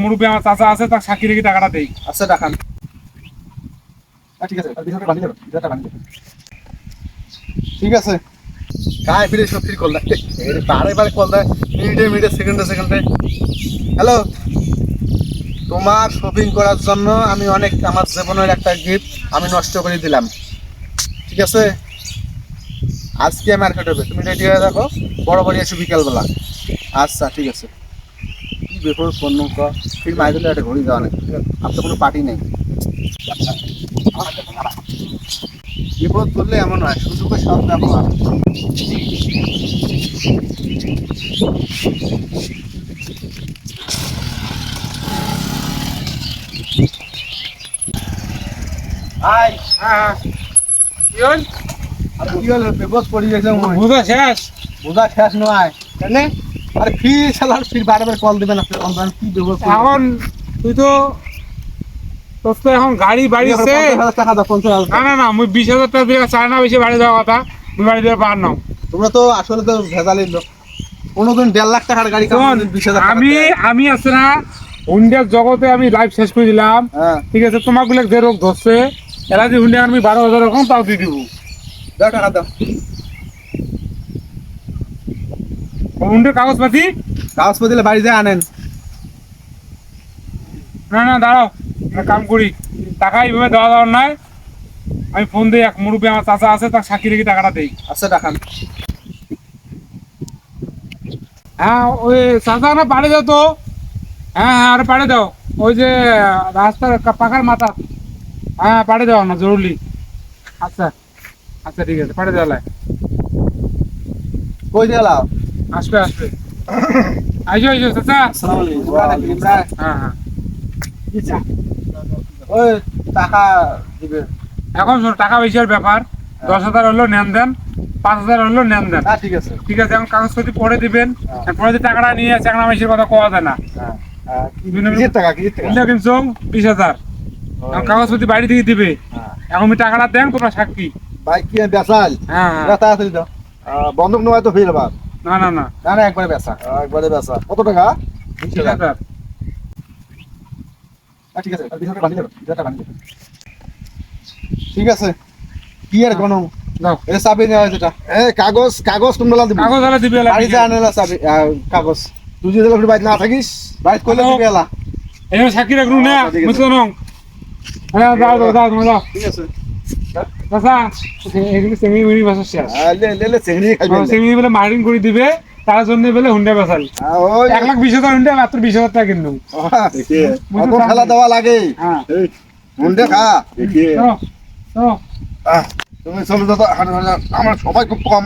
মুরব্বী আমার চাচা আছে তার সাক্ষী রেখে টাকাটা দেই। আচ্ছা দেখান। ঠিক আছে। ঠিক আছে। কল দেয় বারে কল দেয়, মিনিটে মিনিটে, সেকেন্ডে সেকেন্ডে। হ্যালো? তোমার শপিং করার জন্য আমি অনেক, আমার জীবনের একটা গিফট আমি নষ্ট করে দিলাম। ঠিক আছে? আজকে মার্কেট হবে। তুমি রেডি হয়ে থাকো বড় বড় এসো বিকালবেলা। আচ্ছা ঠিক আছে। বেপর পণ্য ফির মাইকেলে একটা ঘড়ি দেওয়া নেই আর তো কোনো পার্টি নেই। বিপদ করলে এমন হয় সুযোগের সব ব্যবহার। আয় হ্যাঁ কি হল? কি হলো? বিপদ পড়ে গেছে মনে শেষ? বোঝা শেষ নয়। কেন? আরে ফি শালার ফির বারে বারে কল দিবেন আপনি কি এখন তুই তো তোর তো এখন গাড়ি বাড়িছে টাকা দাও পঞ্চাশ হাজার না না না মুই বিশ হাজার টাকা দিয়ে চায় না বেশি বাড়ি দেওয়ার কথা। বাড়ি পার নাও। তোমরা তো আসলে তো ভেজালি লোক। কোনোদিন দেড় লাখ টাকার গাড়ি বিশ হাজার আমি আমি আছে না হুন্ডার জগতে আমি লাইফ শেষ করে দিলাম। হ্যাঁ। ঠিক আছে তোমাগুলো যে রোগ ধরছে এরা যে হুন্ডা আমি বারো হাজার রকম তাও দিয়ে দিব। টাকা দাও। হুন্ডার কাগজপাতি কাগজপত্র দিলে বাড়ি যায় আনেন। না না দাঁড়াও কাম করি। টাকা এইভাবে দেওয়া দেওয়ার নাই। আমি ফোন দিই এক মুরব্বী আমার চাচা আছে তার সাক্ষী রেখে টাকাটা দেই। আচ্ছা দেখান হ্যাঁ ওই চাচা না পাড়ে দাও তো। হ্যাঁ হ্যাঁ আরে পাড়ে দাও। ওই যে রাস্তার পাখার মাথা। হ্যাঁ পাড়ে দাও না জরুরি। আচ্ছা আচ্ছা ঠিক আছে পাড়ে দেওয়া লাই। কই দিলাম আসবে আসবে। আইসো আইসো চাচা। আসসালামু আলাইকুম হ্যাঁ। হ্যাঁ ওই টাকা দিবে। এখন শোনো টাকা পয়সার ব্যাপার। দশ হাজার হলো নেন দেন পাঁচ হাজার হলো নেন দেন হ্যাঁ ঠিক আছে। ঠিক আছে এখন কাগজপত্র পরে দিবেন। হ্যাঁ। পরে দিয়ে টাকাটা নিয়ে চাকরা মাসের কথা কোয়া যায় না। হ্যাঁ। হ্যাঁ, বিশ হাজার। এখন কাগজপত্র বাড়ি থেকে দিবে। হ্যাঁ। এখন আমি টাকাটা দেন তোমরা সাক্ষী। বাইক কি বেচাল? হ্যাঁ হ্যাঁ। না তাড়াতাড়ি দাও। বন্ধক নেওয়া তো ফির না না না। না না একবারে বেচা। একবারে বেচা। কত টাকা? ঠিক আছে ঠিক আছে। কি আর কোনো? এটা চাবি নেওয়া এটা। এ কাগজ কাগজ তোমরা দিবি? কাগজ দিবে যা আনেলা চাবি কাগজ। তুই যদি আপনি বাড়িতে না থাকিস বাড়িতে করলে দিবি এলা। এই সাক্ষী রাখলু না আচ্ছা, ঠিক আছে। বুঝছ নং হ্যাঁ যাও যাও ঠিক আছে। মার্কিং করে দিবে তার জন্য বলে হুন্ডা বেসাল এক লাখ বিশ হাজার হুন্ডা মাত্র বিশ হাজার টাকা কিনবো খেলা দেওয়া লাগে। হ্যাঁ মুন্ডে খা। তুমি চলে যাও। আমার সবাই খুব কম।